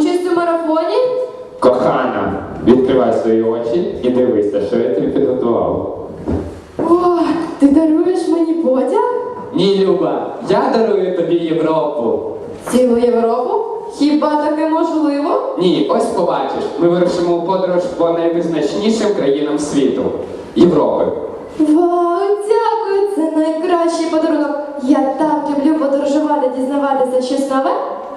участь у марафоні? Кохана, відкривай свої очі і дивися, що я тобі підготував. О, ти даруєш мені потяг? Ні, Люба, я дарую тобі Європу. Цілу Європу? Хіба таке можливо? Ні, ось побачиш, ми вирушимо у подорож по найвизначнішим країнам світу Європи. Вау, дякую! Це найкращий подарунок. Я так люблю подорожувати, дізнаватися щось нове.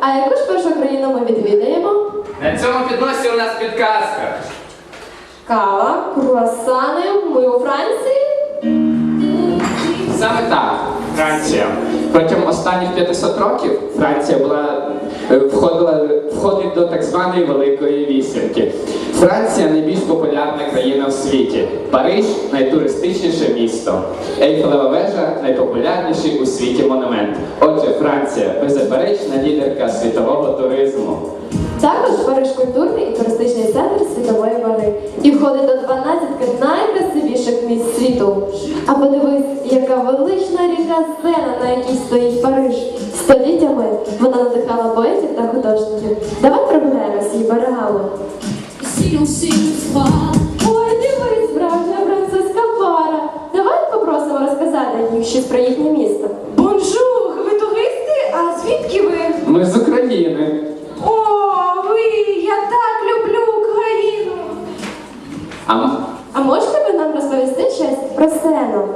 А яку ж першу країну ми відвідаємо? На цьому підносі у нас підказка. Кава, круасани, ми у Франції. Саме так, Франція. Протягом останніх 500 років Франція була входить до так званої Великої Вісімки. Франція найбільш популярна країна в світі. Париж найтуристичніше місто. Ейфелева вежа найпопулярніший у світі монумент. Отже, Франція беззаперечна лідерка світового туризму. Також Париж культурний і туристичний центр світової ваги і входить до 12 найкрасивіших місць світу. А подивись, яка велична на якій стоїть Париж. Століттями вона надихала поетів та художників. Давай прогуляємося її берегами. Ой, дивись, справжня французька пара. Давай попросимо розказати їх щось про їхнє місто. Бонжур, ви туристи? А звідки ви? Ми з України. О, ви! Я так люблю Україну! А А можете ви нам розповісти щось про Сену?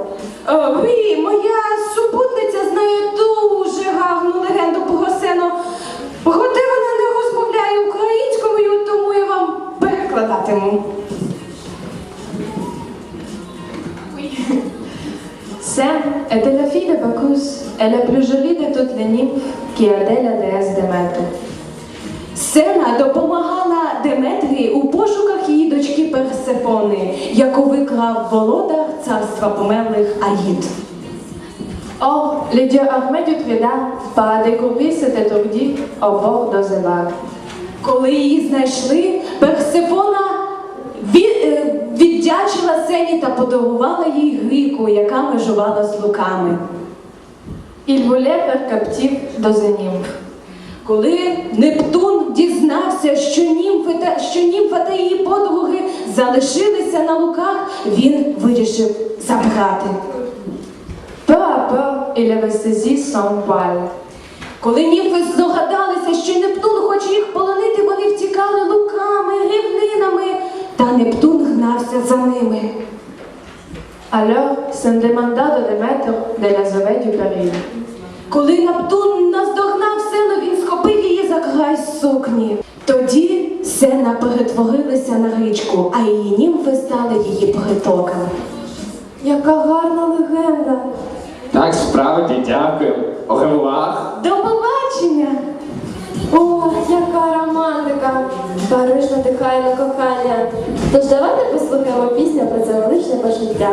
Ви, моя супутниця знає дуже гарну легенду про Сену. Проте вона не розмовляє українською, тому я вам перекладатиму. Seine était la fille de Bacchus et la plus jolie de toutes les nymphes qui aidait la déesse Déméter. Сена допомагала яку викрав володар царства померлих Аїд. Or, les dieux armés du pas découvrir cet étourdi au. Коли її знайшли, Персефона від, е, віддячила Сені та подарувала їй грику, яка межувала з луками. Il voulait faire captif deux nymphes. Коли Нептун дізнався, що німфи та що німфа та її подруги залишилися на луках, він вирішив забрати. Saisi son poil. Коли німфи здогадалися, що Нептун хоче їх полонити, вони втікали луками, рівнинами, та Нептун гнався за ними. Alors, se demanda de Déméter de. Коли Нептун наздогнав Сену, він за край сукні. Тоді Сена перетворилася на річку, а її німфи стали її притоками. Яка гарна легенда. так справді дякую. Огевуах. До побачення! О, яка романтика! Париж надихає на кохання. Тож давайте послухаємо пісню про це величне почуття.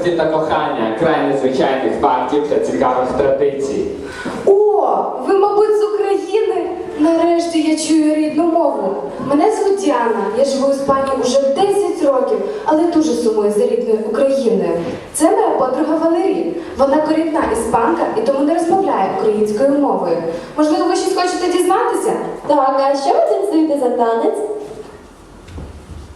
Ніжності та кохання, край незвичайних фактів та цікавих традицій. О, ви, мабуть, з України? Нарешті я чую рідну мову. Мене звуть Діана. Я живу в Іспанії уже 10 років, але дуже сумую за рідною Україною. Це моя подруга Валерій. Вона корінна іспанка і тому не розмовляє українською мовою. Можливо, ви щось хочете дізнатися? Так, а що ви танцюєте за танець?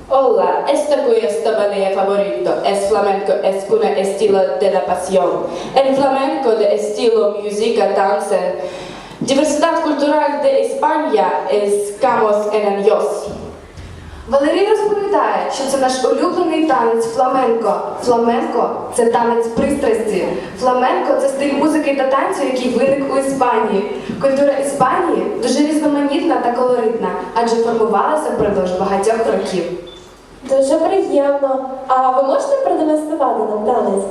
Hola, esta cuya ballet favorito es flamenco, es un estilo de la pasión. El flamenco de estilo música, danza, diversidad cultural de España estamos en ellos. Валерій розповідає, що це наш улюблений танець фламенко. Фламенко це танець пристрасті. Фламенко це стиль музики та танцю, який виник у Іспанії. Культура Іспанії дуже різноманітна та колоритна, адже формувалася впродовж багатьох років. Дуже приємно. А ви можете продемонструвати нам танець?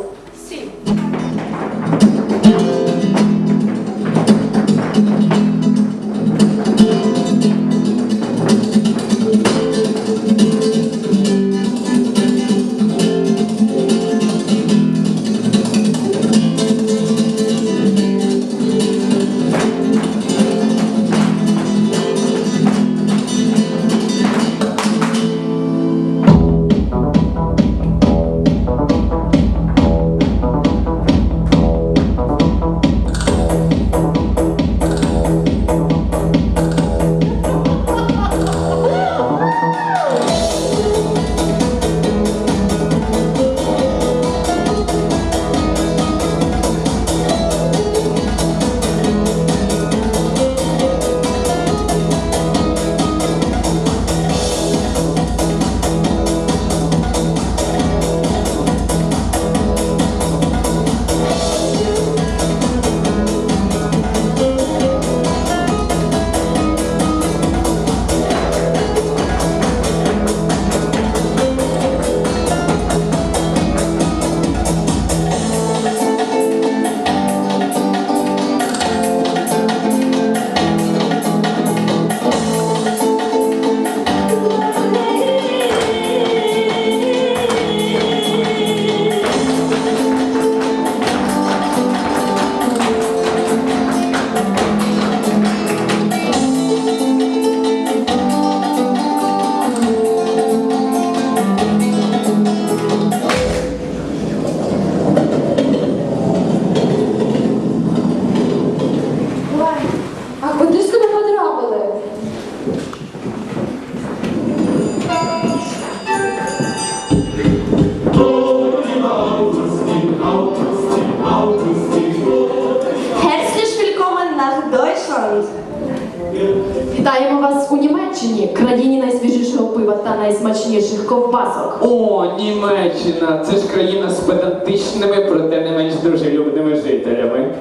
Та найсмачніших ковбасок. О, Німеччина! Це ж країна з педантичними, проте не менш дружелюбними жителями.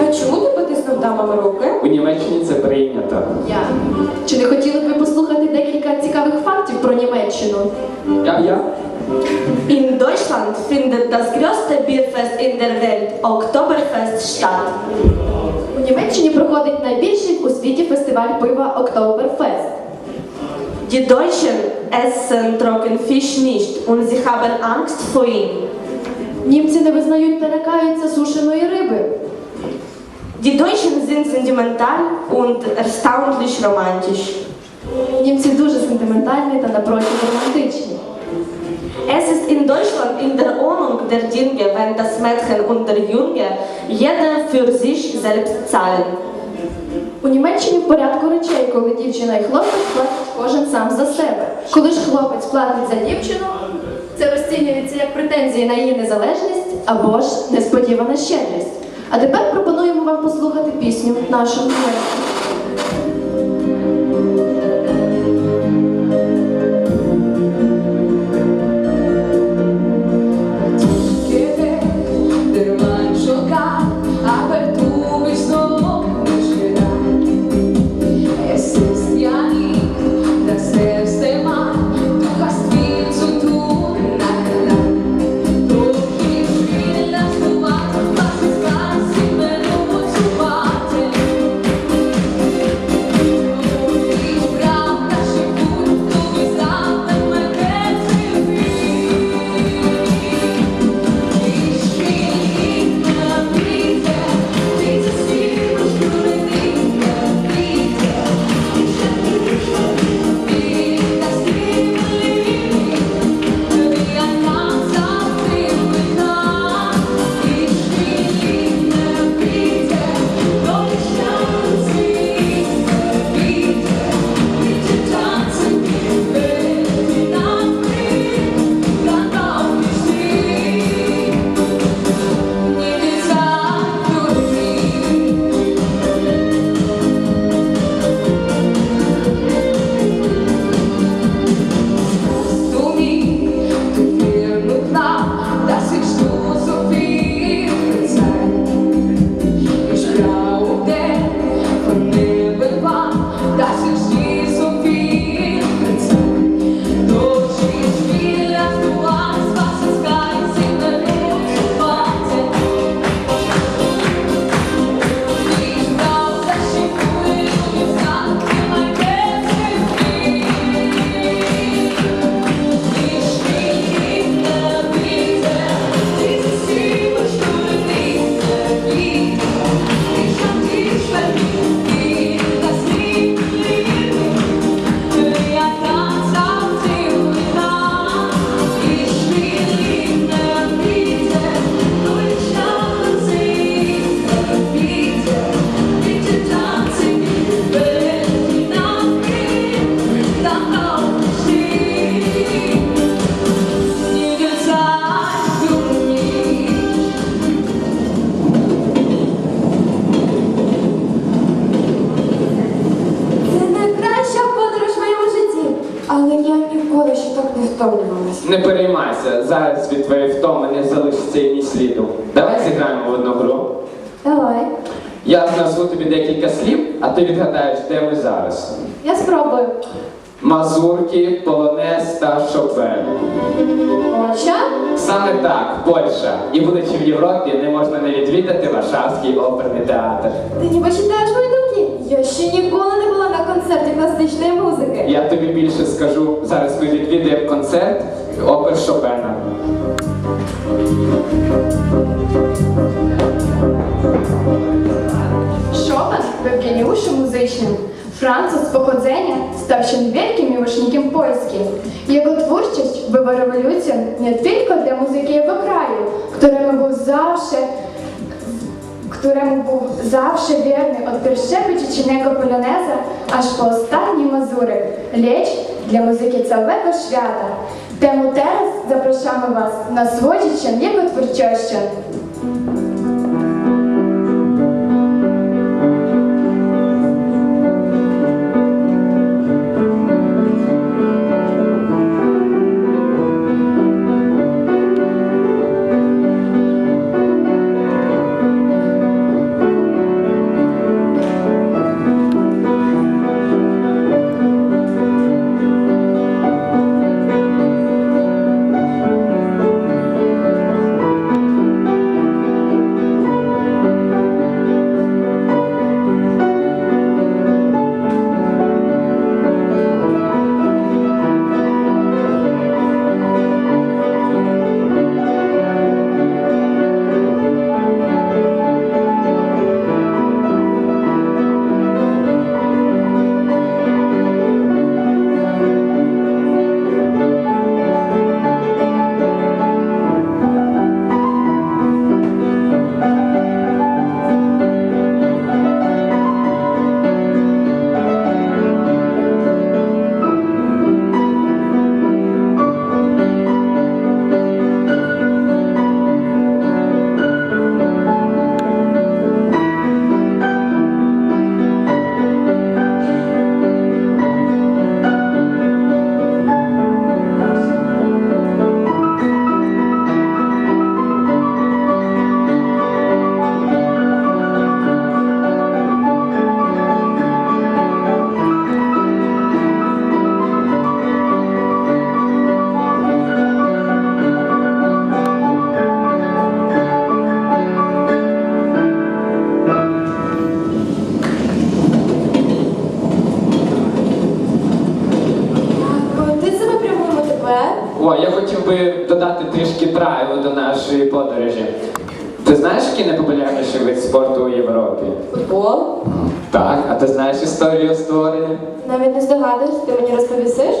А чому ти потиснув дамам руки? У Німеччині це прийнято. Я. Чи не хотіли б ви послухати декілька цікавих фактів про Німеччину? Я, я? In Deutschland findet das größte Bierfest in der Welt, Oktoberfest, statt. У Німеччині проходить найбільший у світі фестиваль пива Октоберфест. Die Deutschen essen Trockenfisch nicht und sie haben Angst vor ihm. Німці не визнають та лякаються сушеної риби. Die Deutschen sind sentimental und erstaunlich romantisch. Німці дуже сентиментальні та напрочуд романтичні. Es ist in Deutschland in der Ordnung der Dinge, wenn das Mädchen und der Junge jeder für sich selbst zahlen. У Німеччині в порядку речей, коли дівчина і хлопець платять кожен сам за себе. Коли ж хлопець платить за дівчину, це розцінюється як претензії на її незалежність або ж несподівана щедрість. А тепер пропонуємо вам послухати пісню нашу німецьку. Залишиться сліду. Давай зіграємо в одну гру. Давай. Я назву тобі декілька слів, а ти відгадаєш, де ми зараз. Я спробую. Мазурки, полонез та шопен. Польща? Саме так, Польща. І будучи в Європі, не можна не відвідати Варшавський оперний театр. Ти ніби читаєш мої думки? Я ще ніколи не була на концерті класичної музики. Я тобі більше скажу, зараз ми відвідаємо концерт geniuszem muzycznym. Francuz z pochodzenia stał się wielkim miłośnikiem Polski. Jego twórczość była rewolucją nie tylko dla muzyki jego kraju, któremu był zawsze któremu był zawsze wierny od pierwszego dziecinnego poloneza aż po ostatni mazurek, lecz dla muzyki całego świata. Temu teraz zapraszamy Was nasłodzić się jego драйву до нашої подорожі. Ти знаєш, який найпопулярніший вид спорту у Європі? Футбол? Так, а ти знаєш історію створення? Навіть не здогадуюсь, ти мені розповісиш?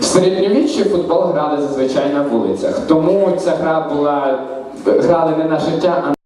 В середньовіччі футбол грали зазвичай на вулицях, тому ця гра була грали не на життя, а